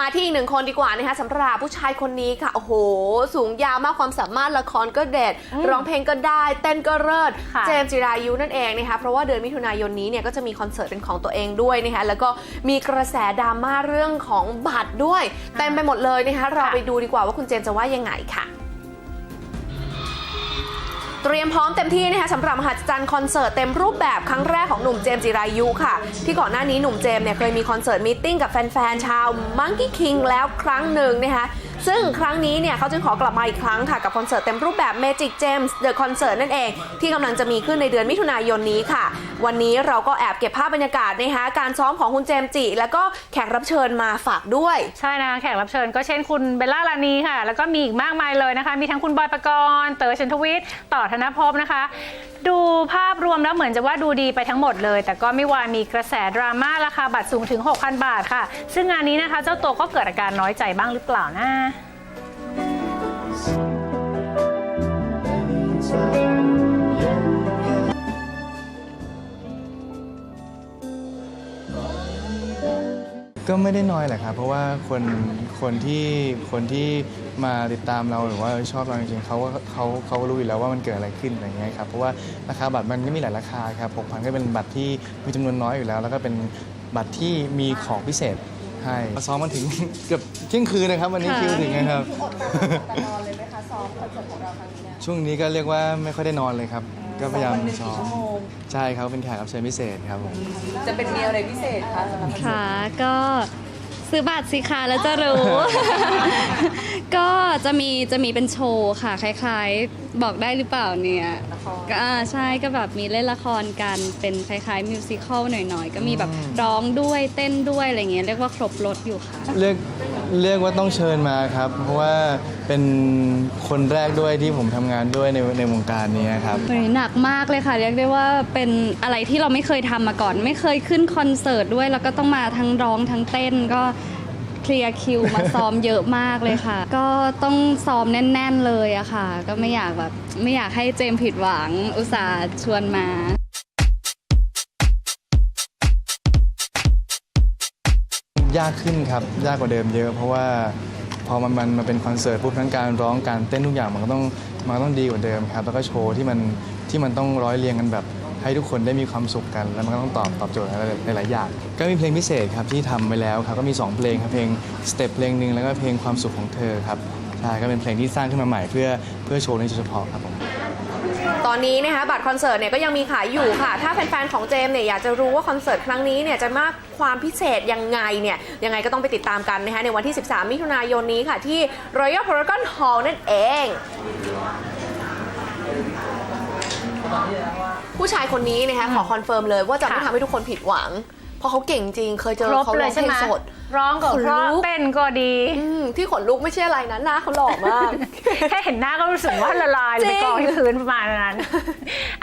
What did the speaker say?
มาที่อีกหนึ่งคนดีกว่านะคะสำหรับผู้ชายคนนี้ค่ะ โอ้โห สูงยาวมากความสามารถละครก็เด็ด ร้องเพลงก็ได้ เต้นก็เลิศค่ะ เจมส์จิรายุนั่นเองนะคะเพราะว่าเดือนมิถุนายนนี้เนี่ยก็จะมีคอนเสิร์ตเป็นของตัวเองด้วยนะคะแล้วก็มีกระแสดราม่าเรื่องของบัตรด้วยเต็มไปหมดเลยนะคะเราไปดูดีกว่าว่าคุณเจมส์จะว่ายังไงค่ะ เตรียมพร้อมเต็มที่นะคะสำหรับมหัศจรรย์คอนเสิร์ตเต็มรูปแบบครั้งแรกของ หนุ่มเจมส์จิรายุค่ะ ที่ก่อนหน้านี้หนุ่มเจมส์เนี่ยเคยมีคอนเสิร์ตมีตติ้งกับแฟนๆชาว Monkey King แล้วครั้งหนึ่งนะคะซึ่งครั้งนี้เนี่ยเขาจึงขอกลับมาอีกครั้งค่ะ กับคอนเสิร์ตเต็มรูปแบบ Magic James The Concert นั่นเอง ที่กำลังจะมีขึ้นในเดือนมิถุนายนนี้ค่ะ วันนี้เราก็แอบเก็บภาพบรรยากาศนะคะการซ้อมของคุณเจมส์จิ แล้วก็แขกรับเชิญมาฝากด้วย ใช่นะคะแขกรับเชิญก็เช่นคุณเบลล่าลานีค่ะ แล้วก็มีอีกมากมายเลยนะคะ มีทั้งคุณบอยปกรณ์เต๋อชันทวิทย์ต่อธนภพนะคะ ดูภาพรวมแล้วเหมือนจะว่าดูดีไปทั้งหมดเลย แต่ก็ไม่วายมีกระแสดราม่าราคาบัตรสูงถึง 6,000 บาทค่ะ ซึ่งงานนี้นะคะ เจ้าตัวก็เกิดอาการน้อยใจบ้างหรือเปล่านะก็ไม่ได้น้อยแหละครับเพราะว่าคนคนที่คนที่ มาติดตามเราหรือว่าชอบเราจริงๆเขาก็เขาเขารู้อยู่แล้วว่ามันเกิดอะไรขึ้นอะไรเงี้ยครับเพราะว่าราคาบัตรมันก็มีหลายราคาครับหกพันก็เป็นบัตรที่มีจำนวนน้อยอยู่แล้ว แล้วก็เป็นบัตรที่มีของพิเศษให้ซ้อมมาถึงเกือบเที่ยงคืนนะครับ วันนี้ค่ะคิวถึงนะครับแต่นอนเลยไหมคะซ้อมคอนเสิร์ตของเราครั้งนี้เนี่ยช่วงนี้ก็เรียกว่าไม่ค่อยได้นอนเลยครับ ก็พยายามซ้อมชั่วโมงใช่ครับเป็นแขกรับเชิญพิเศษครับผมจะเป็นมีอะไรพิเศษคะสำหรับค่ะก็ ซื้อบัตรสิคะแล้วจะรู้ ก็จะมีจะมีเป็นโชว์ค่ะ คล้ายๆ บอกได้หรือเปล่าเนี่ยก็อ่าใช่ก็แบบมีเล่นละครกันเป็นคล้ายๆมิวสิควลหน่อยๆ ก็มีแบบร้องด้วยเต้นด้วยอะไรเงี้ยเรียกว่าครบรถอยู่ค่ะ เรียก เรียกว่าต้องเชิญมาครับ เพราะว่าเป็นคนแรกด้วยที่ผมทำงานด้วยในในวงการนี้ครับเฮ้ยหนักมากเลยค่ะ เรียกได้ว่าเป็นอะไรที่เราไม่เคยทำมาก่อน ไม่เคยขึ้นคอนเสิร์ตด้วย แล้วก็ต้องมาทั้งร้องทั้งเต้นก็เคลียร์คิวมาซ้อมเยอะมากเลยค่ะ ก็ต้องซ้อมแน่น ๆ เลยอะค่ะ ก็ไม่อยากแบบไม่อยากให้เจมส์ผิดหวังอุตส่าห์ชวนมา ยากขึ้นครับ ยากกว่าเดิมเยอะ เพราะว่าพอมันมันมาเป็นคอนเสิร์ตปุ๊บทั้งการร้องการเต้นทุกอย่างมันก็ต้องมันต้องดีกว่าเดิมครับ แล้วก็โชว์ที่มันที่มันต้องร้อยเรียงกันแบบ ให้ทุกคนได้มีความสุขกัน แล้วมันก็ต้องตอบตอบโจทย์อะไรหลายอย่าง ก็มีเพลงพิเศษครับที่ทำไปแล้วครับก็มี 2 เพลงครับเพลงสเต็ปเพลงหนึ่งแล้วก็เพลงความสุขของเธอครับใช่ก็เป็นเพลงที่สร้างขึ้นมาใหม่เพื่อเพื่อโชว์ในเฉพาะครับผม ตอนนี้นะคะบัตรคอนเสิร์ตเนี่ยก็ยังมีขายอยู่ค่ะ ถ้าแฟนๆของเจมเนี่ยอยากจะรู้ว่าคอนเสิร์ตครั้งนี้เนี่ยจะมากความพิเศษยังไงเนี่ยยังไงก็ต้องไปติดตามกันนะคะในวันที่ 13 มิถุนายนนี้ค่ะที่ Royal Paragon Hall นั่นเองผู้ชายคนนี้นะคะขอคอนเฟิร์มเลยว่าจะไม่ทำให้ทุกคนผิดหวัง เพราะเขาเก่งจริง เคยเจอครบเขาเลร้อยงเพใช่ลไหงมสด ร้องก็ขนเพราะลุก เต้นก็ดี อืมที่ขนลุกไม่ใช่อะไรนะหน้าเขาหล่อมาก แค่เห็นหน้าก็รู้สึกว่าละลายเลยจริงไปกองที่พื้นประมาณนั้น